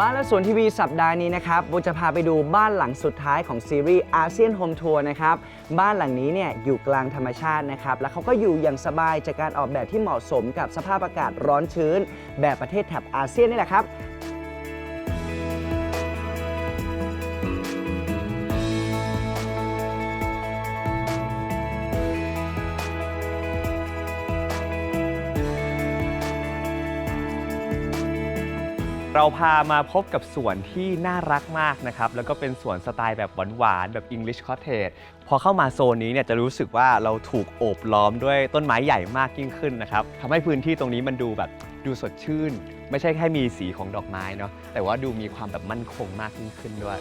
บ้านและสวนทีวีสัปดาห์นี้นะครับโบจะพาไปดูบ้านหลังสุดท้ายของซีรีส์อาเซียนโฮมทัวร์นะครับ บ้านหลังนี้เนี่ยอยู่กลางธรรมชาตินะครับ และเขาก็อยู่อย่างสบายจากการออกแบบที่เหมาะสมกับสภาพอากาศร้อนชื้น แบบประเทศแถบอาเซียนนี่แหละครับ เราพามาพบกับสวนที่น่ารักมากนะครับ แล้วก็เป็นสวนสไตล์แบบหวานๆ แบบ English Cottage พอเข้ามาโซนนี้เนี่ยจะรู้สึกว่าเราถูกโอบล้อมด้วยต้นไม้ใหญ่มากยิ่งขึ้นนะครับทำให้พื้นที่ตรงนี้มันดูแบบดูสดชื่น ไม่ใช่แค่มีสีของดอกไม้เนาะแต่ว่าดูมีความแบบมั่นคงมากยิ่งขึ้นด้วย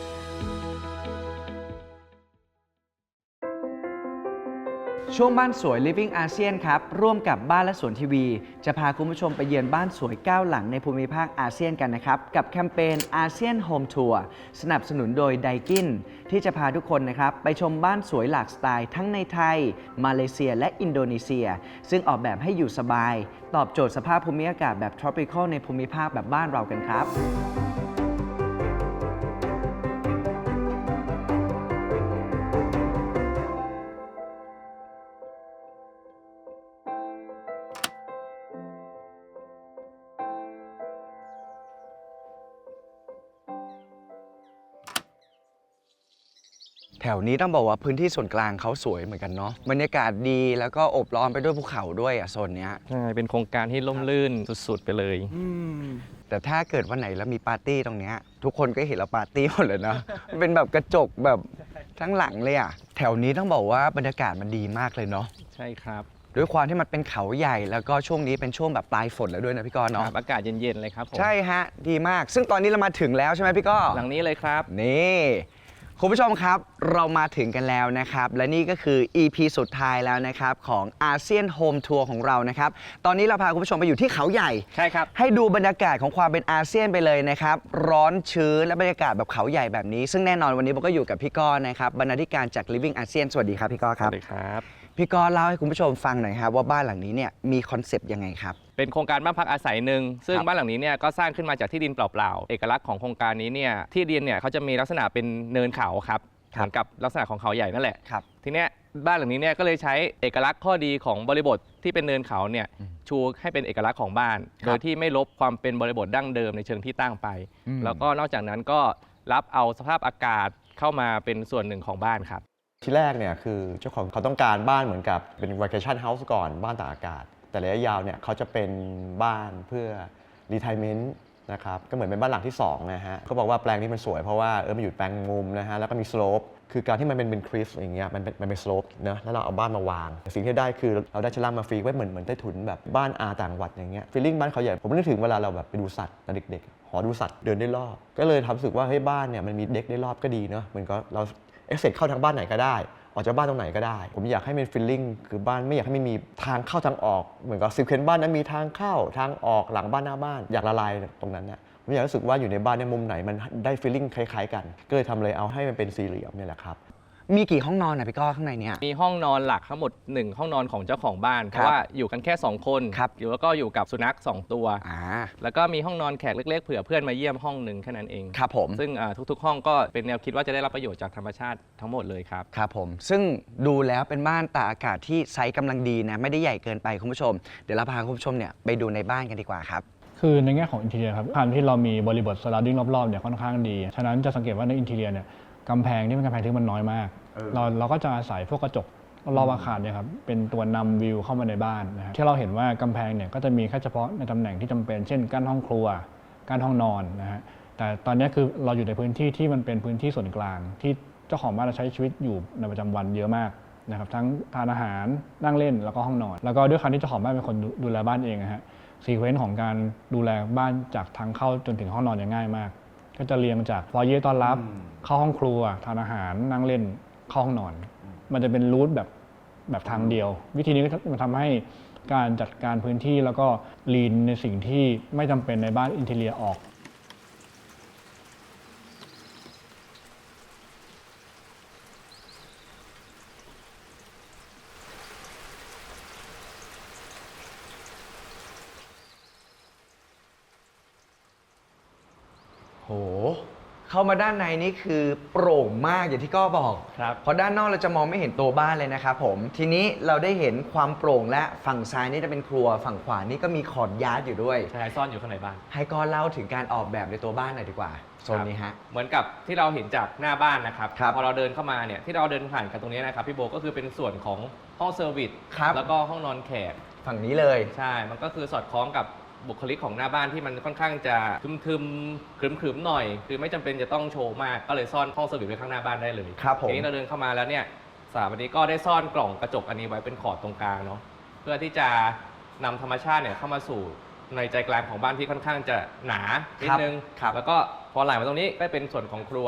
ช่วงบ้านสวย Living ASEAN ครับ ร่วมกับบ้านและสวนทีวี จะพาคุณผู้ชมไปเยือนบ้านสวย 9 หลังในภูมิภาคอาเซียนกันนะครับ กับแคมเปญอาเซียนโฮมทัวร์สนับสนุนโดยไดกินที่จะพาทุกคนนะครับ ไปชมบ้านสวยหลากสไตล์ทั้งในไทย มาเลเซียและอินโดนีเซีย ซึ่งออกแบบให้อยู่สบาย ตอบโจทย์สภาพภูมิอากาศแบบ tropical ในภูมิภาคแบบบ้านเรากันครับ นี้ต้องบอกว่าพื้นที่ส่วนกลางเขาสวยเหมือนกันเนาะบรรยากาศดีแล้วก็โอบล้อมไปด้วยภูเขาด้วยอะโซนเนี้ยใช่เป็นโครงการที่ล่มลื่นสุดๆไปเลย แต่ถ้าเกิดวันไหนแล้วมีปาร์ตี้ตรงเนี้ยทุกคนก็เห็นเราปาร์ตี้หมดเลยนะมันเป็นแบบกระจกแบบทั้งหลังเลยอะแถวนี้ต้องบอกว่าบรรยากาศมันดีมากเลยเนาะใช่ครับด้วยความที่มันเป็นเขาใหญ่แล้วก็ช่วงนี้เป็นช่วงแบบปลายฝนแล้วด้วยนะพี่กรณ์คเนาะรับอากาศเย็นๆเลยครับผมใช่ฮะดีมาก ซึ่งตอนนี้เรามาถึงแล้วใช่ไหมพี่ก้อหลังนี้เลยครับนี่ คุณผู้ชมครับเรามาถึงกันแล้วนะครับ และนี่ก็คือ EP สุดท้ายแล้วนะครับของอาเซียนโฮมทัวร์ของเรานะครับ ตอนนี้เราพาคุณผู้ชมไปอยู่ที่เขาใหญ่ ใช่ครับ ให้ดูบรรยากาศของความเป็นอาเซียนไปเลยนะครับ ร้อนชื้นและบรรยากาศแบบเขาใหญ่แบบนี้ ซึ่งแน่นอนวันนี้ผมก็อยู่กับพี่ก้อนะครับบรรณาธิการจาก Living ASEAN สวัสดีครับพี่ก้อคสรับ วัสดีครับ พี่ก้อเล่าให้คุณผู้ชมฟังหน่อยครับว่าบ้านหลังนี้เนี่ยมีคอนเซปต์ยังไงครับ เป็นโครงการบ้านพักอาศัยหนึ่งซึ่งครับบ้านหลังนี้เนี่ยก็สร้างขึ้นมาจากที่ดินเปล่าๆ เอกลักษณ์ของโครงการนี้เนี่ยที่ดินเนี่ยเขาจะมีลักษณะเป็นเนินเขาครับเหมือนกับลักษณะของเขาใหญ่นั่นแหละ ครับ ทีเนี้ยบ้านหลังนี้เนี่ยก็เลยใช้เอกลักษณ์ข้อดีของบริบทที่เป็นเนินเขาเนี่ยอืมชูให้เป็นเอกลักษณ์ของบ้านครับโดยที่ไม่ลบความเป็นบริบทดั้งเดิมในเชิงที่ตั้งไปอืมแล้วก็นอกจากนั้นก็รับเอาสภาพอากาศเข้ามาเป็นส่วนหนึ่งของบ้านครับ ที่แรกเนี่ยคือเจ้าของเขาต้องการบ้านเหมือนกับเป็น vacation house ก่อนบ้านตากอากาศ แต่ระยะยาวเนี่ยเขาจะเป็นบ้านเพื่อ retirement นะครับก็เหมือนเป็นบ้านหลังที่2นะฮะเขาบอกว่าแปลงนี้มันสวยเพราะว่าเออมันอยู่แปลงมุมนะฮะแล้วก็มี slope คือการที่มันเป็นเป็นคริสอย่างเงี้ยมันเป็นมันเป็น slope เนะแล้วเราเอาบ้านมาวาง สิ่งที่ได้คือเราได้ชั้นล่างมาฟรีไว้เหมือนเหมือนใต้ถุนแบบบ้านอาต่างจังหวัดอย่างเงี้ย feeling บ้านเขาใหญ่ผมนึกถึงเวลาเราแบบไปดูสัตว์ตอนเด็กๆหอดูสัตว์เดินได้รอบ ก็เลยทำรู้สึกว่าเฮ้ยบ้านเนี่ยมันมีเด็กได้รอบก็ดีเนาะเหมือนก็เรา อ็กเซเข้าทางบ้านไหนก็ได้ ออกจากบ้านตรงไหนก็ได้ ผมอยากให้เป็นฟิลลิ่งคือบ้านไม่อยากให้มันมีทางเข้าทางออก เหมือนกับซิเคนบ้านนั้นมีทางเข้าทางออกหลังบ้านหน้าบ้าน อยากละลายตรงนั้นนะผมอยากรู้สึกว่าอยู่ในบ้านในมุมไหนมันได้ฟีลลิ่งคล้ายๆกัน ก็เลยทำเลยเอาให้มันเป็นสี่เหลี่ยมเนี่ยแหละครับ มีกี่ห้องนอนอะพี่ก้อข้างในเนี่ย มีห้องนอนหลักทั้งหมด 1 ห้องนอนของเจ้าของบ้าน เพครับราะว่าอยู่กันแค่ 2 คนครับ อยู่แล้วก็อยู่กับสุนัข 2 ตัว อ่า แล้วก็มีห้องนอนแขกเล็กๆ เผื่อเพื่อนมาเยี่ยมห้องหนึ่งแค่นั้นเอง ครับผม ซึ่งอ่าทุกๆ ห้องก็เป็นแนวคิดว่าจะได้รับประโยชน์จากธรรมชาติทั้งหมดเลยครับ ครับผม ซึ่งดูแล้วเป็นบ้านตากอากาศที่ไซส์กำลังดีนะ ไม่ได้ใหญ่เกินไปคุณผู้ชม เดี๋ยวเราพาคุณผู้ชมเนี่ยไปดูในบ้านกันดีกว่าครับ คือในแง่ของอินเท i รียครับการที่เรามีบริบท surrounding รอบๆเนี่ยค่อนข้างดี ฉะนั้นจะสังเกตว่าในอินเท i รียเนี่ย กำแพงนี่เป็นกำแพงที่มันน้อยมากเราเราก็จะอาศัยพวกกระจกรอบอาคารเนี่ยครับเป็นตัวนำวิวเข้ามาในบ้านนะครับที่เราเห็นว่ากำแพงเนี่ยก็จะมีแค่เฉพาะในตำแหน่งที่จำเป็น เช่นกั้นห้องครัวกั้นห้องนอนนะฮะแต่ตอนนี้คือเราอยู่ในพื้นที่ที่มันเป็นพื้นที่ส่วนกลาง ที่เจ้าของบ้านเราใช้ชีวิตอยู่ในประจำวันเยอะมากนะครับทั้งทานอาหารนั่งเล่นแล้วก็ห้องนอน แล้วก็ด้วยความที่เจ้าของบ้านเป็นคนดูดูแลบ้านเองนะฮะ ซีเควนซ์ของการดูแลบ้านจากทางเข้าจนถึงห้องนอนเนี่ยง่ายมาก ก็จะเรียงจากฟอยเย่ต้อนรับ เข้าห้องครัวทานอาหารนั่งเล่นเข้าห้องนอน มันจะเป็นรูทแบบแบบทางเดียว วิธีนี้ก็มันทำให้การจัดการพื้นที่แล้วก็ลีนในสิ่งที่ไม่จำเป็นในบ้านอินเทเรียออก โห เข้ามาด้านในนี่คือโปร่งมากอย่างที่ก้อบอกครับเพราะด้านนอกเราจะมองไม่เห็นตัวบ้านเลยนะครับผม ทีนี้เราได้เห็นความโปร่งและฝั่งซ้ายนี่จะเป็นครัว ฝั่งขวานี่ก็มีคอร์ดยาร์ดอยู่ด้วยใช่ซ่อนอยู่ข้างในบ้าน ให้ก้อเล่าถึงการออกแบบในตัวบ้านหน่อยดีกว่าโซนนี้ฮะ เหมือนกับที่เราเห็นจากหน้าบ้านนะครับ ครับพอเราเดินเข้ามาเนี่ยที่เราเดินผ่านกันตรงนี้นะครับพี่โบก็คือเป็นส่วนของห้องเซอร์วิสครับ แล้วก็ห้องนอนแขก ฝั่งนี้เลย ใช่ มันก็คือสอดคล้องกับ บุคลิกของหน้าบ้านที่มันค่อนข้างจะทึมๆครึมๆหน่อย คือไม่จำเป็นจะต้องโชว์มากก็เลยซ่อนห้องเซอร์วิสไว้ข้างหน้าบ้านได้เลยครับผม ทีนี้เราเดินเข้ามาแล้วเนี่ยสถาปนิกก็ได้ซ่อนกล่องกระจกอันนี้ไว้เป็นขอดตรงกลางเนาะเพื่อที่จะนำธรรมชาติเนี่ยเข้ามาสู่ในใจกลางของบ้านที่ค่อนข้างจะหนานิดนึง ครับ แล้วก็พอไหลมาตรงนี้ก็เป็นส่วนของครัว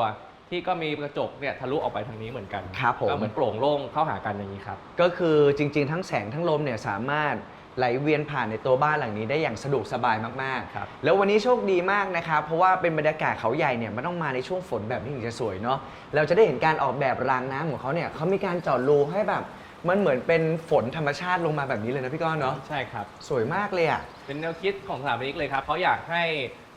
ที่ก็มีกระจกเนี่ยทะลุออกไปทางนี้เหมือนกันครับผม ก็เหมือนโปร่งโล่งเข้าหากันอย่างนี้ครับ ก็คือจริงๆ ทั้งแสงทั้งลมเนี่ยสามารถ ไหลเวียนผ่านในตัวบ้านหลังนี้ได้อย่างสะดวกสบายมากครับ ๆ แล้ววันนี้โชคดีมากนะครับ เพราะว่าเป็นบรรยากาศเขาใหญ่เนี่ยมันต้องมาในช่วงฝนแบบนี้ถึงจะสวยเนาะเราจะได้เห็นการออกแบบรางน้ำของเขาเนี่ยเขามีการเจาะรูให้แบบ มันเหมือนเป็นฝนธรรมชาติลงมาแบบนี้เลยนะพี่ก้อนเนาะใช่ครับ สวยมากเลยอะ เป็นแนวคิดของสถาปนิกเลยครับเขาอยากให้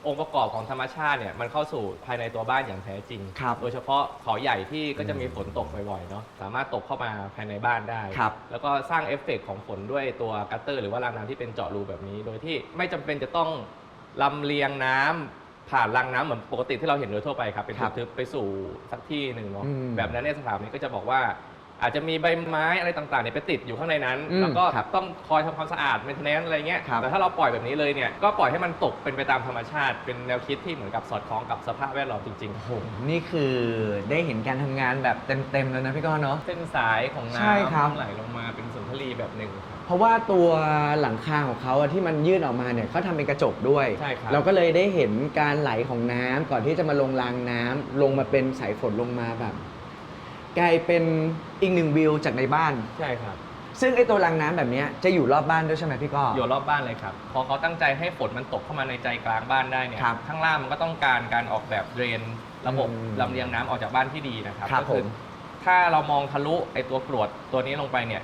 องค์ประกอบของธรรมชาติเนี่ยมันเข้าสู่ภายในตัวบ้านอย่างแท้จริง ครับโดยเฉพาะเขาใหญ่ที่ก็จะมีฝนตกบ่อยๆเนาะสามารถตกเข้ามาภายในบ้านได้ ครับ แล้วก็สร้างเอฟเฟกต์ของฝนด้วยตัวกัตเตอร์หรือว่ารางน้ำที่เป็นเจาะรูแบบนี้ โดยที่ไม่จำเป็นจะต้องลำเลียงน้ำผ่านรางน้ำเหมือนปกติที่เราเห็นโดยทั่วไปครับเป็นครับทึบๆไปสู่สักที่หนึ่งเนาะอืม แบบนั้นเนี่ยสถาปนิกก็จะบอกว่า อาจจะมีใบไม้อะไรต่างๆเนี่ยไปติดอยู่ข้างในนั้น อืมแล้วก็ครับต้องคอยทำความสะอาดเมนเทนแนนอะไรเงี้ย ครับ แต่ถ้าเราปล่อยแบบนี้เลยเนี่ย ก็ปล่อยให้มันตกเป็นไปตามธรรมชาติ เป็นแนวคิดที่เหมือนกับสอดคล้องกับสภาพแวดล้อมจริงโอ้โหนี่คือได้เห็นการทำงานแบบเต็มๆแล้วนะพี่ก้อนเนาะๆเส้นสายของใช่ครับน้ำไหลลงมาเป็นสุนทรีแบบหนึ่งครับ เพราะว่าตัวหลังคาของเขาอะที่มันยื่นออกมาเนี่ยเขาทำเป็นกระจกด้วย ใช่ครับ เราก็เลยได้เห็นการไหลของน้ำก่อนที่จะมาลงรางน้ำลงมาเป็นสายฝนลงมาแบบ กลายเป็นอีกหนึ่งวิวจากในบ้าน ใช่ครับซึ่งไอตัวรางน้ำแบบเนี้ยจะอยู่รอบบ้านด้วยใช่ไหมพี่ก้อ อยู่รอบบ้านเลยครับ พอเขาตั้งใจให้ฝนมันตกเข้ามาในใจกลางบ้านได้เนี่ยครับข้างล่างมันก็ต้องการการออกแบบเดรนระบบอืมลำเลียงน้ำออกจากบ้านที่ดีนะครับครับก็คืผม ถ้าเรามองทะลุไอตัวกรวดตัวนี้ลงไปเนี่ย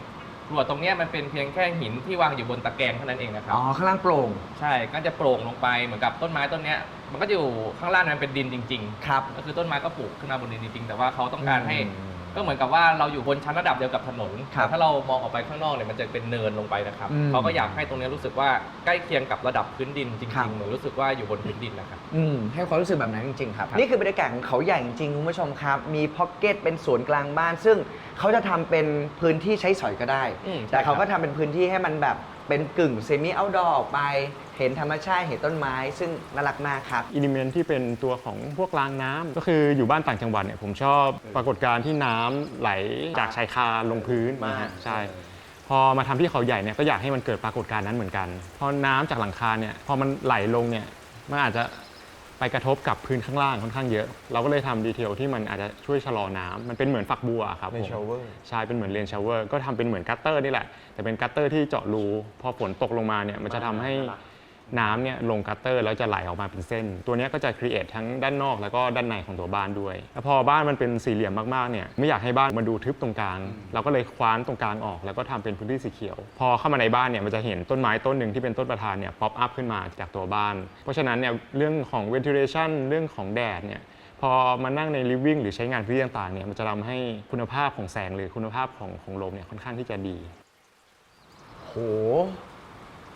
กรวดตรงเนี้ยมันเป็นเพียงแค่หินที่วางอยู่บนตะแกรงเท่านั้นเองนะครับ อ๋อข้างล่างโปร่งใช่ก็จะโปร่งลงไปเหมือนกับต้นไม้ต้นเนี้ยมันก็จะอยู่ข้างล่างนั้นเป็นดินจริง ครับ ๆ ก็คือต้นไม้ก็ปลูกขึ้นมาบนดินจริงๆแต่ว่าเขาต้องการให้อืม ก็เหมือนกับว่าเราอยู่บนชั้นระดับเดียวกับถนน ครับแต่ถ้าเรามองออกไปข้างนอกเนี่ยมันจะเป็นเนินลงไปนะครับ อืมเขาก็อยากให้ตรงเนี้ยรู้สึกว่าใกล้เคียงกับระดับพื้นดินจครับริงๆเหมือนรู้สึกว่าอยู่บนพื้นดินนะครับ อืมให้ความรู้สึกแบบนั้นจริงๆครับ ครับ นี่คือบรรยากาศของเขาใหญ่จริงๆคุณผู้ชมครับ มีพ็อกเก็ตเป็นสวนกลางบ้าน ซึ่งเขาจะทำเป็นพื้นที่ใช้สอยก็ได้ อืมแต่เขาก็ใช่ครับทำเป็นพื้นที่ให้มันแบบ เป็นกึ่งเซมิเอาดอร์ออกไป เห็นธรรมชาติเห็นต้นไม้ ซึ่งน่ารักมากครับ อิเลเมนที่เป็นตัวของพวกรางน้ำก็คืออยู่บ้านต่างจังหวัดเนี่ยผมชอบปรากฏการณ์ที่น้ำไหลจากชายคาลงพื้นมาก นะฮะใช่ พอมาทำที่เขาใหญ่เนี่ยก็อยากให้มันเกิดปรากฏการณ์นั้นเหมือนกัน พอน้ำจากหลังคาเนี่ยพอมันไหลลงเนี่ยมันอาจจะไป กระทบกับพื้นข้างล่างค่อนข้างเยอะ เราก็เลยทำดีเทลที่มันอาจจะช่วยชะลอน้ำมันเป็นเหมือนฝักบัวครับในผมชาวเวอร์ใช่เป็นเหมือนเลนชาวเวอร์ก็ทำเป็นเหมือนกัตเตอร์นี่แหละ แต่เป็นกัตเตอร์ที่เจาะรู พอฝนตกลงมาเนี่ยมันจะทำให้น้ น้ำเนี่ยลงกัตเตอร์แล้วจะไหลออกมาเป็นเส้น ตัวนี้ก็จะครีเอททั้งด้านนอกแล้วก็ด้านในของตัวบ้านด้วยแล้วพอบ้านมันเป็นสี่เหลี่ยมมากๆเนี่ยไม่อยากให้บ้านมันดูทึบตรงกลาง เราก็เลยคว้านตรงกลางออก แล้วก็ทำเป็นพื้นที่สีเขียว พอเข้ามาในบ้านเนี่ยมันจะเห็นต้นไม้ต้นหนึ่งที่เป็นต้นประธานเนี่ยป๊อปอัพขึ้นมาจากตัวบ้าน เพราะฉะนั้นเนี่ยเรื่องของ ventilation เรื่องของแดดเนี่ยพอมานั่งใน living หรือใช้งานพื้นที่ต่างๆเนี่ยมันจะทำให้คุณภาพของแสงหรือคุณภาพของของลมเนี่ยค่อนข้างที่จะดี โห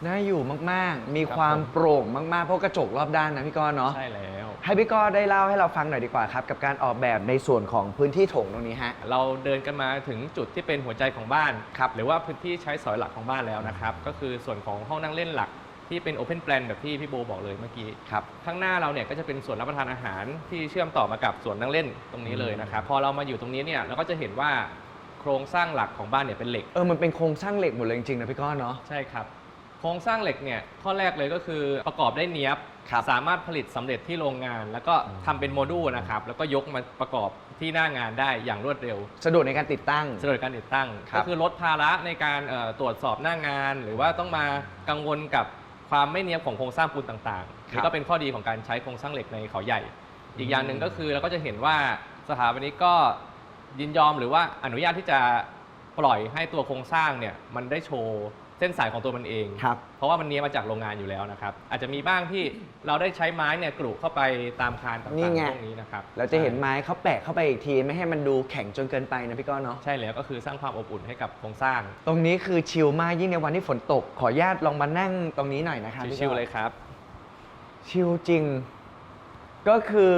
น่าอยู่มากๆ มีครับความผมโปร่งมากๆ เพราะกระจกรอบด้านนะพี่ก้อนเนาะ ใช่แล้ว ให้พี่ก้อได้เล่าให้เราฟังหน่อยดีกว่าครับ กับการออกแบบในส่วนของพื้นที่โถงตรงนี้ฮะ เราเดินกันมาถึงจุดที่เป็นหัวใจของบ้านครับหรือว่าพื้นที่ใช้สอยหลักของบ้านแล้วนะครับ ก็คือส่วนของห้องนั่งเล่นหลักที่เป็น Open Plan แบบที่พี่โบบอกเลยเมื่อกี้ครับข้างหน้าเราเนี่ยก็จะเป็นส่วนรับประทานอาหารที่เชื่อมต่อมากับส่วนนั่งเล่นตรงนี้เลยนะครับ พอเรามาอยู่ตรงนี้เนี่ยเราก็จะเห็นว่าโครงสร้างหลักของบ้านเนี่ยเป็นเหล็ก เออ มันเป็นโครงสร้างเหล็กหมดเลยจริงๆนะพี่ก้อนเนาะ ใช่ครับ โครงสร้างเหล็กเนี่ยข้อแรกเลยก็คือประกอบได้เนี้ยบ ครับสามารถผลิตสำเร็จที่โรงงาน แล้วก็ทำเป็นโมดูลนะครับแล้วก็ยกมาประกอบที่หน้างานได้อย่างรวดเร็ว สะดวกในการติดตั้ง สะดวกการติดตั้ง ครับก็คือลดภาระในการเอ่อตรวจสอบหน้างาน หรือว่าต้องมากังวลกับความไม่เนียบของโครงสร้างปูนต่างๆครับนี่ก็เป็นข้อดีของการใช้โครงสร้างเหล็กในเขาใหญ่ อีกอย่างหนึ่งก็คือเราก็จะเห็นว่าสถาปนิกก็ยินยอมหรือว่าอนุญาตที่จะปล่อยให้ตัวโครงสร้างเนี่ยมันได้โชว์ เส้นสายของตัวมันเอง ครับ เพราะว่ามันเนี้ยมาจากโรงงานอยู่แล้วนะครับ อาจจะมีบ้างที่เราได้ใช้ไม้เนี่ยกรุเข้าไปตามคานต่างนี่ๆไง พวกนี้นะครับเราจะเห็นไม้เขาแปะเข้าไปอีกทีไม่ให้มันดูแข็งจนเกินไปนะพี่ก้อนเนาะ ใช่แล้วก็คือสร้างความอบอุ่นให้กับโครงสร้างตรงนี้คือชิลมากยิ่งในวันที่ฝนตก ขออนุญาตลองมานั่งตรงนี้หน่อยนะครับพี่ชิวก้อๆเลยครับ ชิลจริง ก็คือ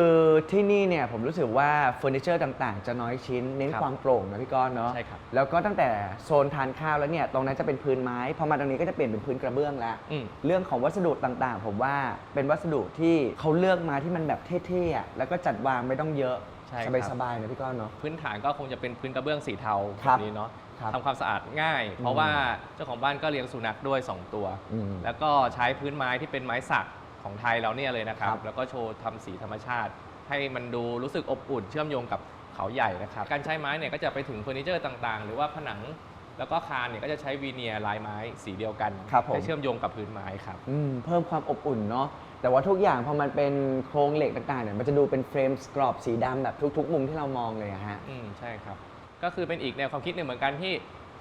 ที่นี่เนี่ยผมรู้สึกว่าเฟอร์นิเจอร์ต่างๆ จะน้อยชิ้นเน้นครับความโปร่งนะพี่ก้อนเนาะใช่ครับ แล้วก็ตั้งแต่โซนทานข้าวแล้วเนี่ยตรงนั้นจะเป็นพื้นไม้พอมาตรงนี้ก็จะเปลี่ยนเป็นพื้นกระเบื้องแล้ว อืม เรื่องของวัสดุต่างๆ ผมว่าเป็นวัสดุที่เขาเลือกมาที่มันแบบเท่ๆอะแล้วก็จัดวางไม่ต้องเยอะใช่ครับ สบายๆนะพี่ก้อนเนาะ พื้นฐานก็คงจะเป็นพื้นกระเบื้องสีเทาคแบรับบนี้เนาะครับทำความสะอาดง่าย เพราะว่าเจ้าของบ้านก็เลี้ยงสุนัขด้วย 2 ตัว อืม แล้วก็ใช้พื้นไม้ที่เป็นไม้สัก ของไทยเราเนี่ยเลยนะครับ ครับแล้วก็โชว์ทำสีธรรมชาติ ให้มันดูรู้สึกอบอุ่นเชื่อมโยงกับเขาใหญ่นะครับ การใช้ไม้เนี่ยก็จะไปถึงเฟอร์นิเจอร์ต่างๆ หรือว่าผนังแล้วก็คานเนี่ยก็จะใช้วีเนียร์ลายไม้สีเดียวกันครับผม ให้เชื่อมโยงกับพื้นไม้ครับ อืมเพิ่มความอบอุ่นเนาะแต่ว่าทุกอย่างพอมันเป็นโครงเหล็กต่างๆเนี่ยมันจะดูเป็นเฟรมกรอบสีดำแบบทุก ๆ มุมที่เรามองเลยอะฮะ อืมใช่ครับ ก็คือเป็นอีกแนวความคิดหนึ่งเหมือนกันที่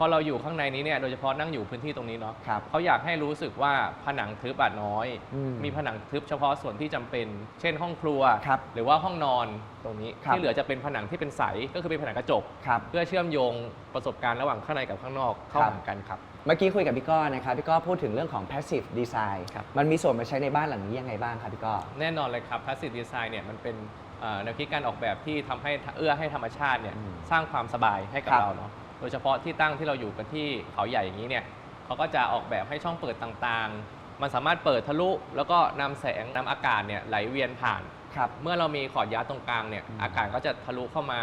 พอเราอยู่ข้างในนี้เนี่ยโดยเฉพาะนั่งอยู่พื้นที่ตรงนี้เนาะครับ เขาอยากให้รู้สึกว่าผนังทึบอาจน้อย อืมมีผนังทึบเฉพาะส่วนที่จำเป็น เช่นห้องครัว ครับหรือว่าห้องนอนตรงนี้ครับ ที่เหลือจะเป็นผนังที่เป็นใสก็คือเป็นผนังกระจก ครับ เพื่อเชื่อมโยงประสบการณ์ระหว่างข้างในกับข้างนอกเข้าครับหากันครับ เมื่อกี้คุยกับพี่ก้อนะครับพี่ก้อพูดถึงเรื่องของ passive design ครับ มันมีส่วนมาใช้ในบ้านหลังนี้ยังไงบ้างครับพี่ก้อ แน่นอนเลยครับ Passive Design เนี่ยมันเป็นเอ่อแนวคิดการออกแบบที่ทำให้เอื้อให้ธรรมชาติเนี่ยอืมสร้างความสบายให้กับครับ เราเนาะ โดยเฉพาะที่ตั้งที่เราอยู่กันที่เขาใหญ่อย่างนี้เนี่ยเขาก็จะออกแบบให้ช่องเปิดต่างๆ มันสามารถเปิดทะลุ แล้วก็นำแสงนำอากาศเนี่ยไหลเวียนผ่าน ครับเมื่อเรามีขอดยาร์ดตรงกลางเนี่ยอืมอากาศก็จะทะลุเข้ามา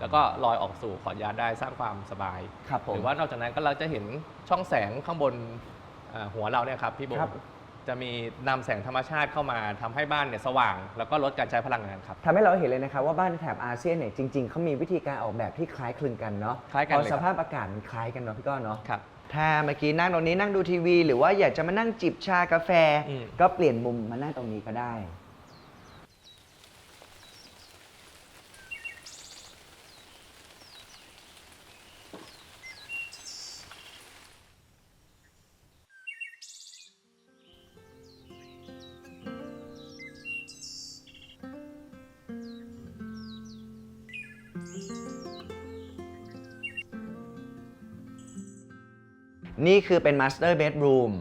แล้วก็ลอยออกสู่ขอดยาร์ดได้สร้างความสบาย ครับผมหรือว่านอกจากนั้นก็เราจะเห็นช่องแสงข้างบนเอ่อหัวเราเนี่ยครับพี่โบ ครับ จะมีนำแสงธรรมชาติเข้ามาทำให้บ้านเนี่ยสว่าง แล้วก็ลดการใช้พลังงานครับ ทำให้เราเห็นเลยนะครับว่าบ้านในแถบอาเซียนเนี่ยจริงๆเขามีวิธีการออกแบบที่คล้ายคลึงกันเนาะคล้ายกันเพเลยราะคสรับภาพอากาศมันคล้ายกันเนาะพี่ก้อเนาะ ครับ ถ้าเมื่อกี้นั่งตรงนี้นั่งดูทีวี หรือว่าอยากจะมานั่งจิบชากาแฟ อืม ก็เปลี่ยนมุมมานั่งตรงนี้ก็ได้ นี่คือเป็น Master Bedroom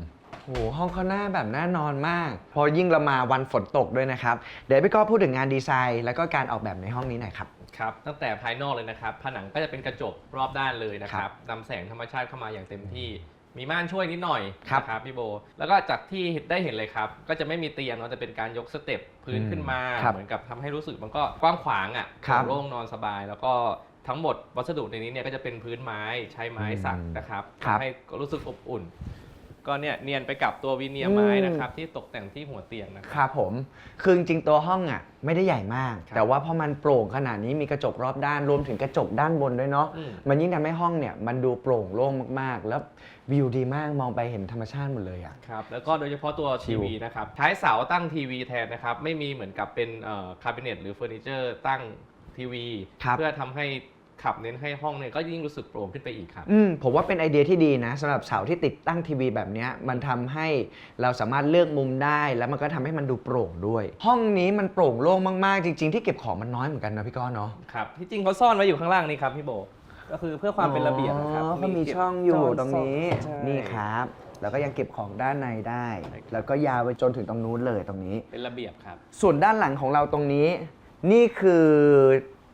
โหห้องเขาหน้าแบบน่านอนมาก พอยิ่งเรามาวันฝนตกด้วยนะครับ เดี๋ยวพี่ก้อพูดถึงงานดีไซน์ แล้วก็การออกแบบในห้องนี้หน่อยครับ ครับ ตั้งแต่ภายนอกเลยนะครับ ผนังก็จะเป็นกระจกรอบด้านเลยนะคครัรับบนำแสงธรรมชาติเข้ามาอย่างเต็มที่ มีม่านช่วยนิดหน่อยครับนะครับพี่โบ แล้วก็จากที่ได้เห็นเลยครับ ก็จะไม่มีเตียงเนาะจะเป็นการยกสเต็ปพื้นอืมขึ้นมาครับเหมือนกับทำให้รู้สึกมันก็กว้างขวางอะครับโล่งนอนสบายแล้วก็ ทั้งหมดวัสดุในนี้เนี่ยก็จะเป็นพื้นไม้ใช้ไม้สักอืมนะครับครับ ทำให้รู้สึกอบอุ่น ก็เนี่ยเนียนไปกับตัววิเนียร์ไม้อืมนะครับที่ตกแต่งที่หัวเตียงนะครับครับผม คือจริงๆตัวห้องอะไม่ได้ใหญ่มาก ครับ แต่ว่าพอมันโปร่งขนาดนี้มีกระจกรอบด้านรวมถึงกระจกด้านบนด้วยเนาะ อืม มันยิ่งทำให้ห้องเนี่ยมันดูโปร่งโล่งมากๆ แล้ววิวดีมากมองไปเห็นธรรมชาติหมดเลยอะ ครับแล้วก็โดยเฉพาะตัวชิทีลวีนะครับใช้เสาตั้งทีวีแทนนะครับ ไม่มีเหมือนกับเป็นคาบิเนตหรือเฟอร์นิเจอร์ตั้งทีวี ครับเพื่อทำให้ ขับเน้นให้ห้องเนี่ยก็ยิ่งรู้สึกโปร่งขึ้นไปอีกครับ อืมผมว่าเป็นไอเดียที่ดีนะสำหรับเสาที่ติดตั้งทีวีแบบเนี้ยมันทำให้เราสามารถเลือกมุมได้ แล้วมันก็ทำให้มันดูโปร่งด้วย ห้องนี้มันโปร่งโล่งมากๆ จริง ๆ ที่เก็บของมันน้อยเหมือนกันนะพี่ก้อนเนาะครับ ที่จริงเขาซ่อนไว้อยู่ข้างล่างนี่ครับพี่โบ ก็คือเพื่อความเป็นระเบียบนะครับอ๋อก็มีเก็บช่องอยู่ซ่ตรงนี้ใช่ นี่ครับ แล้วก็ยังเก็บของด้านในได้ใช่ครับแล้วก็ยาวไปจนถึงตรงนู้นเลยตรงนี้ เป็นระเบียบครับ ส่วนด้านหลังของเราตรงนี้ นี่คือ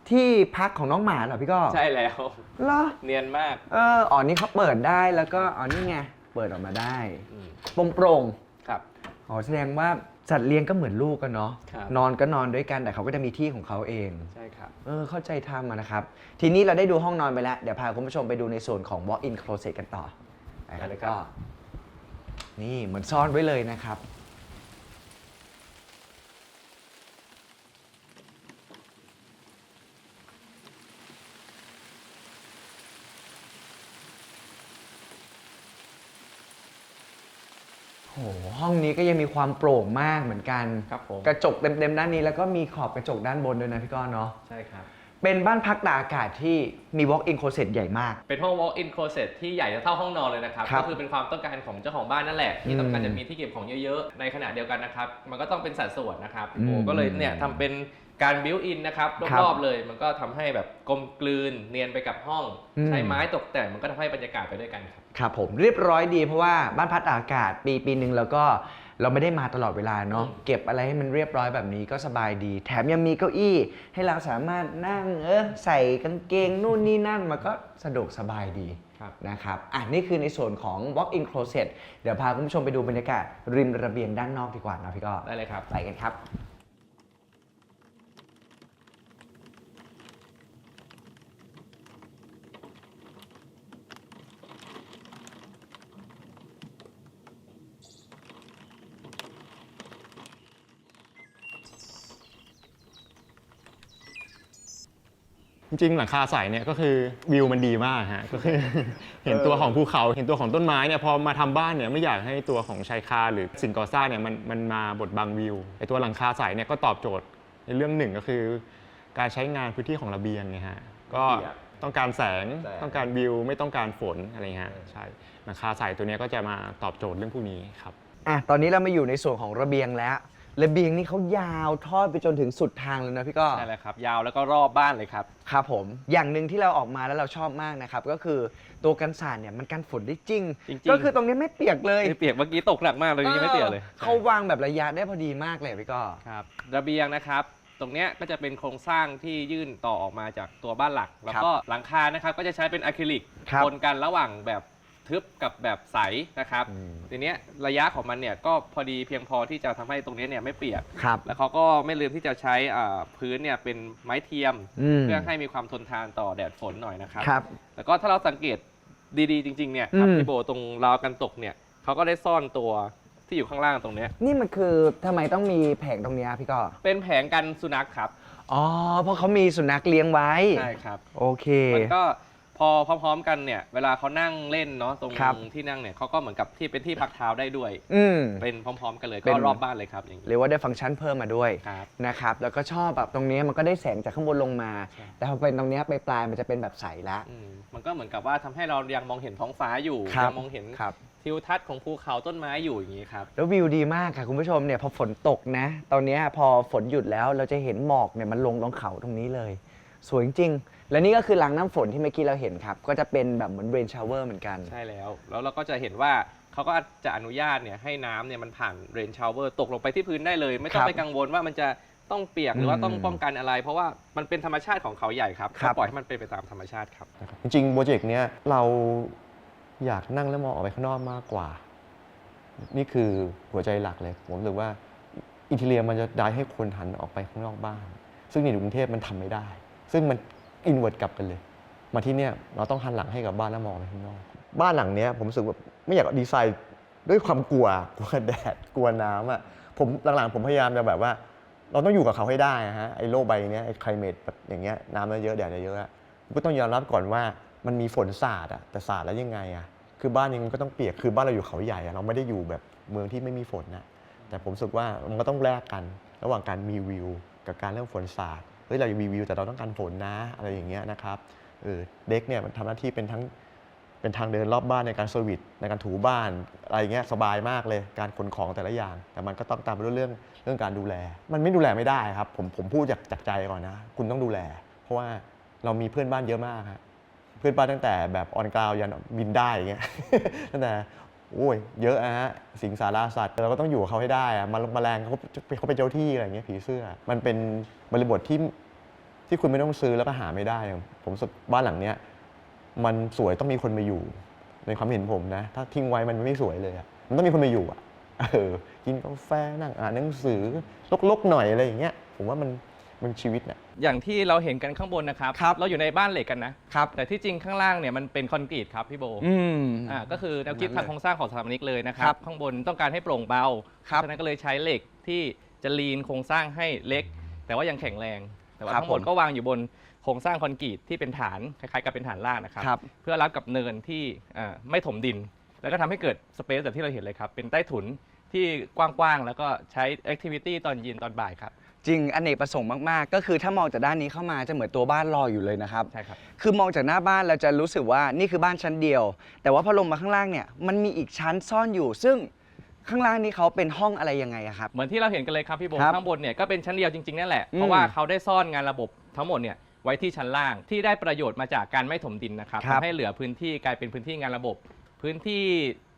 ที่พักของน้องหมาเหรอพี่ก้อใช่แล้วเหรอเนียนมากเอออ๋อนี่เขาเปิดได้แล้วก็อ๋อนี่ไงเปิดออกมาได้อืมโปร่งๆครับอ๋อแสดงว่าสัตว์เลี้ยงก็เหมือนลูกกันเนาะครับ นอนก็นอนด้วยกันแต่เขาก็จะมีที่ของเขาเอง ใช่ครับ เออเข้าใจทำอะนะครับ ทีนี้เราได้ดูห้องนอนไปแล้ว เดี๋ยวพาคุณผู้ชมไปดูในส่วนของ walk-in closet กันต่อนะคได้รับเลยคก็รับนี่เหมือนซ่อนไว้เลยนะครับ หห้องนี้ก็ยังมีความโปร่งมากเหมือนกัน ครับผม กระจกเต็มๆด้านนี้แล้วก็มีขอบกระจกด้านบนด้วยนะพี่ก้อนเนาะ ใช่ครับ เป็นบ้านพักตากอากาศที่มี walk-in closet ใหญ่มาก เป็นห้อง walk-in closet ที่ใหญ่เท่าห้องนอนเลยนะครับ ครับก็คือเป็นความต้องการของเจ้าของบ้านนั่นแหละอืที่มต้องการจะมีที่เก็บของเยอะๆ ในขณะเดียวกันนะครับ มันก็ต้องเป็นสัดส่วนนะครับอืม โอ้ก็เลยเนี่ยทำเป็น การบิวอินนะครับครับรอบๆเลย มันก็ทำให้แบบกลมกลืนเนียนไปกับห้อง อืม ใช้ไม้ตกแต่งมันก็ทำให้บรรยากาศไปด้วยกันครับ ครับผมเรียบร้อยดีเพราะว่าบ้านพักตากอากาศปีปีหนึ่งแล้วก็เราไม่ได้มาตลอดเวลาเนาะอืม เก็บอะไรให้มันเรียบร้อยแบบนี้ก็สบายดี แถมยังมีเก้าอี้ให้เราสามารถนั่งเออใส่กางเกงนู่นนี่นั่นมันก็สะดวกสบายดีครับ นะครับอะนี่คือในส่วนของ walk-in closet เดี๋ยวพาคุณผู้ชมไปดูบรรยากาศริมระเบียงด้านนอกดีกว่านะพี่ก็ได้เลยครับ ไปกันครับ จริงๆหลังคาใสเนี่ยก็คือวิวมันดีมากฮะก็คือ เห็นตัวของภูเขาเห็นตัวของต้นไม้เนี่ยพอมาทำบ้านเนี่ยไม่อยากให้ตัวของชายคาหรือสิ่งก่อสร้างเนี่ยมันมันมาบดบังวิวไอตัวหลังคาใสเนี่ยก็ตอบโจทย์ในเรื่องหนึ่งก็คือ การใช้งานพื้นที่ของระเบียงไงฮะก็ต้องการแสงแสง ต้องการวิวไม่ต้องการฝนอะไรเงี้ยฮะใช่หลังคาใสตัวเนี้ยก็จะมาตอบโจทย์เรื่องพวกนี้ครับ อะตอนนี้เรามาอยู่ในส่วนของระเบียงแล้ว ระเบียงนี่เขายาวทอดไปจนถึงสุดทางเลยนะพี่ก็ได้เลยครับยาวแล้วก็รอบบ้านเลยครับ ครับผม อย่างหนึ่งที่เราออกมาแล้วเราชอบมากนะครับ ก็คือตัวกันสาดเนี่ยมันกันฝนได้จริง จริงๆ ก็คือตรงนี้ไม่เปียกเลยไม่เปียกเมื่อกี้ตกหนักมากเลยยังไม่เปียกเลยออเขาวางแบบระยะได้พอดีมากเลยพี่ก็ ครับระเบียงนะครับ ตรงเนี้ยก็จะเป็นโครงสร้างที่ยื่นต่อออกมาจากตัวบ้านหลัก แล้วก็หลังคานะครับก็จะใช้เป็นอะคริลิกครับ ปนกันระหว่างแบบ ทึบกับแบบใสนะครับอืมทีเนี้ยระยะของมันเนี่ยก็พอดีเพียงพอที่จะทำให้ตรงเนี้ยเนี่ยไม่เปียก ครับ แล้วเขาก็ไม่ลืมที่จะใช้อ่าพื้นเนี่ยเป็นไม้เทียม อืม เพื่อให้มีความทนทานต่อแดดฝนหน่อยนะครับ ครับ แล้วก็ถ้าเราสังเกตดีๆ จริงๆเนี่ยครับอืม พี่โบตรงราวกันตกเนี่ยเขาก็ได้ซ่อนตัวที่อยู่ข้างล่างตรงเนี้ยนี่มันคือทำไมต้องมีแผงตรงเนี้ยพี่ก็เป็นแผงกันสุนัขครับอ๋อเพราะเขามีสุนัขเลี้ยงไว้ ใช่ครับ โอเค มันก็ พอพร้อมๆกันเนี่ย เวลาเขานั่งเล่นเนาะตรงครับที่นั่งเนี่ยเขาก็เหมือนกับที่เป็นที่พักเท้าได้ด้วย อืม เป็นพร้อม ๆ กันเลยเป็ก็น รอบบ้านเลยครับอย่างนี้เรียกว่าได้ฟังก์ชันเพิ่มมาด้วยครับ นะครับ แล้วก็ชอบแบบตรงนี้มันก็ได้แสงจากข้างบนลงมา ใช่ แต่พอเป็นตรงเนี้ยไปปลายๆมันจะเป็นแบบใสละ อืมมันก็เหมือนกับว่าทำให้เรายังมองเห็นท้องฟ้าอยู่ครับ ยัมองเห็นครับ ทิวทัศน์ของภูเขาต้นไม้อยู่อย่างนี้ครับ แล้ววิวดีมากค่ะคุณผู้ชมเนี่ยพอฝนตกนะ ตอนเนี้ยพอฝนหยุดแล้วเราจะเห็นหมอกเนี่ยมันลงตรงเขาตรงนี้เลย สวยจริงๆ และนี่ก็คือรางน้ำฝนที่เมื่อกี้เราเห็นครับ ก็จะเป็นแบบเหมือนเรนชาวเวอร์เหมือนกัน ใช่แล้วแล้วเราก็จะเห็นว่าเขาก็จะอนุญาตเนี่ยให้น้ำเนี่ยมันผ่านเรนชาวเวอร์ตกลงไปที่พื้นได้เลย ไม่ต้อคงรับไปกังวลว่ามันจะต้องเปียกหรือว่าอืมต้องป้องกันอะไร เพราะว่ามันเป็นธรรมชาติของเขาใหญ่ครับครับก็ปล่อยให้มันเป็นไปตามธรรมชาติครับ นะครับจริงๆโปรเจกต์เนี้ยเราอยากนั่งแล้วมองออกไปข้างนอกมากกว่า นี่คือหัวใจหลักเลย ผมรู้สึกว่าอินเทเรียมันจะได้ให้คนหันออกไปข้างนอกบ้าน ซึ่งในกรุงเทพมันทำไม่ได้ ซึ่งมัน อินเวอร์ตกลับกันเลย มาที่เนี่ยเราต้องหันหลังให้กับบ้านแล้วมองไปข้างนอก บ้านหลังเนี้ยผมรู้สึกแบบไม่อยากดีไซน์ด้วยความกลัวกลัวแดดกลัวน้ำอะผมหลังๆผมพยายามจะแบบว่า เราต้องอยู่กับเขาให้ได้นะฮะไอ้โลกใบเนี้ยไอ้คลเมตแบบอย่างเงี้ยน้ำเยอะแดดเยอะๆอะก็ต้องยอมรับก่อนว่ามันมีฝนสาดอะแต่สาดแล้วยังไงอะคือบ้านยังก็ต้องเปียกคือบ้านเราอยู่เขาใหญ่อะเราไม่ได้อยู่แบบเมืองที่ไม่มีฝนนะแต่ผมรู้สึกว่ามันก็ต้องแลกกัน ระหว่างการมีวิว กับการเรื่องฝนสาด เฮ้ยเราอยู่มีวิวแต่เราต้องการฝนนะอะไรอย่างเงี้ยนะครับเออเด็กเนี่ยมันทำหน้าที่เป็นทั้งเป็นทางเดินรอบบ้านในการเซอร์วิสในการถูบ้านอะไรเงี้ยสบายมากเลยการขนของแต่ละอย่าง แต่มันก็ต้องตามไปด้วยเรื่องเรื่องการดูแล มันไม่ดูแลไม่ได้ครับ ผมผมพูดจากจากใจก่อนนะ คุณต้องดูแล เพราะว่าเรามีเพื่อนบ้านเยอะมากครับเพื่อนบ้านตั้งแต่แบบออนกราวยันบินได้อย่างเงี้ย ตั้งแต่ โอ้ยเยอะอะฮะสิงสาราสัตว์เราก็ต้องอยู่กับเขาให้ได้อะมาแมลงเขาเขาเป็นเจ้าที่อะไรเงี้ยผีเสื้อ มันเป็นบริบทที่ที่คุณไม่ต้องซื้อแล้วก็หาไม่ได้ ผมสึกบ้านหลังเนี้ยมันสวยต้องมีคนมาอยู่ ในความเห็นผมนะ ถ้าทิ้งไว้มันไม่สวยเลยอะมันต้องมีคนมาอยู่อะเออกินกาแฟนั่งอ่านหนังสือลกๆหน่อยอะไรอย่างเงี้ยผมว่ามัน มันชีวิตน่ะอย่างที่เราเห็นกันข้างบนนะครับ ครับ เราอยู่ในบ้านเหล็กกันนะครับ แต่ที่จริงข้างล่างเนี่ยมันเป็นคอนกรีตครับพี่โบอืม อ่าก็คือแนวคิดนั่นเลยทางโครงสร้างของสถาปนิกเลยนะคครัรับบข้างบนต้องการให้โปร่งเบาครับฉะนั้นก็เลยใช้เหล็กที่จะลีนโครงสร้างให้เล็ก แต่ว่ายังแข็งแรง แต่ว่าครับทั้งหมดผม ก็วางอยู่บนโครงสร้างคอนกรีตที่เป็นฐานคล้ายๆกับเป็นฐานรากนะครับ ครับ เพื่อรับกับเนินที่อ่าไม่ถมดิน แล้วก็ทำให้เกิดสเปซแบบที่เราเห็นเลยครับ เป็นใต้ถุนที่กว้างๆ แล้วก็ใช้แอคทิวิตี้ตอนเย็นตอนบ่ายครับ จริงอเนกประสงค์มากๆ ก็คือถ้ามองจากด้านนี้เข้ามาจะเหมือนตัวบ้านรออยู่เลยนะครับ ใช่ครับ คือมองจากหน้าบ้านเราจะรู้สึกว่านี่คือบ้านชั้นเดียว แต่ว่าพอลงมาข้างล่างเนี่ยมันมีอีกชั้นซ่อนอยู่ ซึ่งข้างล่างนี้เขาเป็นห้องอะไรยังไงอะครับ เหมือนที่เราเห็นกันเลยครับพี่โบครับข้างบนเนี่ยก็เป็นชั้นเดียวจริงๆนั่นแหละ อืม เพราะว่าเขาได้ซ่อนงานระบบทั้งหมดเนี่ยไว้ที่ชั้นล่างที่ได้ประโยชน์มาจากการไม่ถมดินนะครับครับ ทำให้เหลือพื้นที่กลายเป็นพื้นที่งานระบบ พื้นที่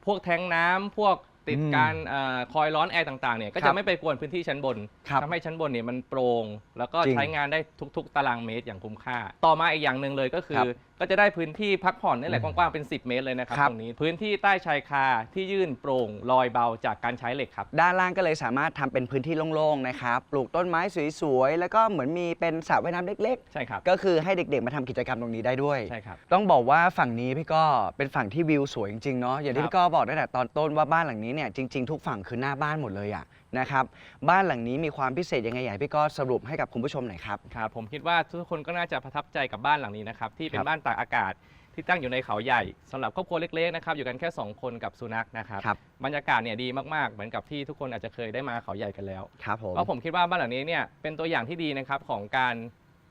พวกแทงน้ำพวก ติดอืมการเออคอยร้อนแอร์ต่างๆเนี่ยก็ครัจะบไม่ไปกวนพื้นที่ชั้นบนครับทำให้ชั้นบนเนี่ยมันโปร่งแล้วก็จริงใช้งานได้ทุก ๆ ตารางเมตรอย่างคุ้มค่า ต่อมาอีกอย่างหนึ่งเลยก็คืครัอบก็จะได้พื้นที่พักผ่อนนี่แหละกว้างๆเป็น 10 เมตรเลยนะครับครับ ตรงนี้พื้นที่ใต้ชายคาที่ยื่นโปร่งลอยเบาจากการใช้เหล็กครับ ด้านล่างก็เลยสามารถทำเป็นพื้นที่โล่งๆนะครับ ปลูกต้นไม้สวยๆ แล้วก็เหมือนมีเป็นสระว่ายน้ำเล็ก ใช่ครับๆ ก็คือให้เด็กๆ มาทำกิจกรรมตรงนี้ได้ด้วย ใช่ครับ ต้องบอกว่าฝั่งนี้พี่ก็เป็นฝั่งที่วิวสวยจริงๆเนาะอย่างที่ครับ พี่ก็บอกตั้งแต่ตอนต้นว่าบ้านหลังนี้เนี่ยจริงๆทุกฝั่งคือหน้าบ้านหมดเลยอะ นะครับ บ้านหลังนี้มีความพิเศษยังไงอยากให้พี่ก็สรุปให้กับคุณผู้ชมหน่อยครับ ครับผมคิดว่าทุกคนก็น่าจะประทับใจกับบ้านหลังนี้นะครับที่เป็ครันบบ้านตากอากาศที่ตั้งอยู่ในเขาใหญ่สำหรับครอบครัวเล็กๆนะครับอยู่กันแค่ 2 คนกับสุนัขนะครับครับบรรยากาศเนี่ยดีมากๆเหมือนกับที่ทุกคนอาจจะเคยได้มาเขาใหญ่กันแล้วครับผม ก็ผมคิดว่าบ้านหลังนี้เนี่ยเป็นตัวอย่างที่ดีนะครับของการ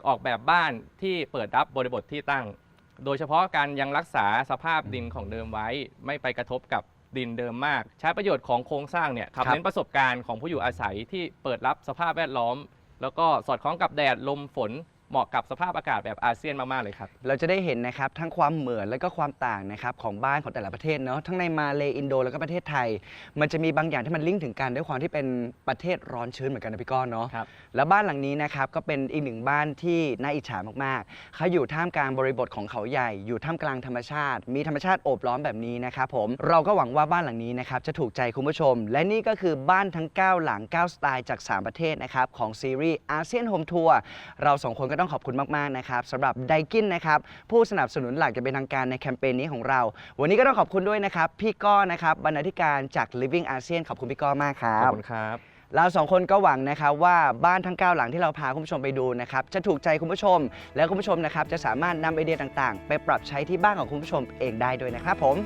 ออกแบบบ้านที่เปิดรับบริบทที่ตั้ง โดยเฉพาะการยังรักษาสภาพดินของเดิมไว้ ไม่ไปกระทบกับ ดินเดิมมาก ใช้ประโยชน์ของโครงสร้างเนี่ยขับครับ เน้นประสบการณ์ของผู้อยู่อาศัยที่เปิดรับสภาพแวดล้อม แล้วก็สอดคล้องกับแดดลมฝน เหมาะกับสภาพอากาศแบบอาเซียนมาก ๆ เลยครับ เราจะได้เห็นนะครับทั้งความเหมือนและก็ความต่างนะครับของบ้านของแต่ละประเทศเนาะทั้งในมาเลอินโดแล้วก็ประเทศไทย มันจะมีบางอย่างที่มันลิงก์ถึงกันด้วยความที่เป็นประเทศร้อนชื้นเหมือนกันนะพี่ก้อนเนาะครับ แล้วบ้านหลังนี้นะครับก็เป็นอีกหนึ่งบ้านที่น่าอิจฉามากๆเขาอยู่ท่ามกลางบริบทของเขาใหญ่ อยู่ท่ามกลางธรรมชาติ มีธรรมชาติโอบล้อมแบบนี้นะครับผมเราก็หวังว่าบ้านหลังนี้นะครับจะถูกใจคุณผู้ชม และนี่ก็คือบ้านทั้ง 9 หลัง 9 สไตล์จาก 3 ประเทศนะครับของซีรีส์อาเซียนโฮมทัวร์เราสองคนก็ต้องขอบคุณมากๆนะครับสำหรับไดกินนะครับผู้สนับสนุนหลักจะเป็นทางการในแคมเปญนี้ของเรา วันนี้ก็ต้องขอบคุณด้วยนะครับพี่ก้อนะครับบรรณาธิการจาก Living ASEAN ขอบคุณพี่ก้อมากครัขอบ บคุณครับ เราสองคนก็หวังนะครับว่าบ้านทั้ง 9 หลังที่เราพาคุณผู้ชมไปดูนะครับจะถูกใจคุณผู้ชม แล้วคุณผู้ชมนะครับจะสามารถนำไอเดียต่างๆ ไปปรับใช้ที่บ้านของคุณผู้ชมเองได้ด้วยนะครับผม